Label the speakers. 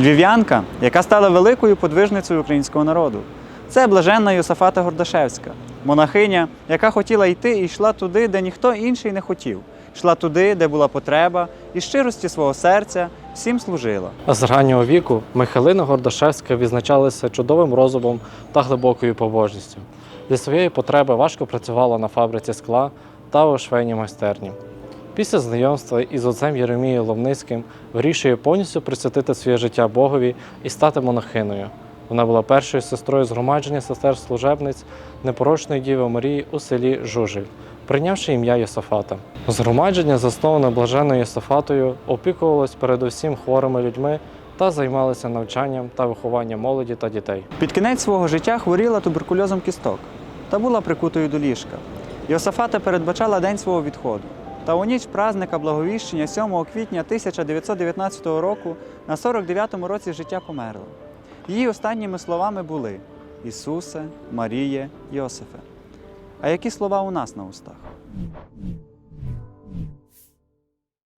Speaker 1: Львів'янка, яка стала великою подвижницею українського народу. Це блаженна Йосафата Гордашевська, монахиня, яка хотіла йти і йшла туди, де ніхто інший не хотів. Йшла туди, де була потреба, і щирості свого серця всім служила.
Speaker 2: З раннього віку Михайлина Гордашевська відзначалася чудовим розумом та глибокою побожністю. Зі своєї потреби важко працювала на фабриці скла та у швейній майстерні. Після знайомства із отцем Єремією Ловницьким вирішує повністю присвятити своє життя Богові і стати монахиною. Вона була першою сестрою згромадження сестер служебниць непорочної Діви Марії у селі Жужель, прийнявши ім'я Йосафата. Згромадження, засноване блаженною Йосафатою, опікувалось передусім хворими людьми та займалося навчанням та вихованням молоді та дітей.
Speaker 1: Під кінець свого життя хворіла туберкульозом кісток та була прикутою до ліжка. Йосафата передбачала день свого відходу. Та у ніч празника Благовіщення 7 квітня 1919 року на 49-му році життя померла. Її останніми словами були Ісусе, Маріє, Йосифе. А які слова у нас на устах?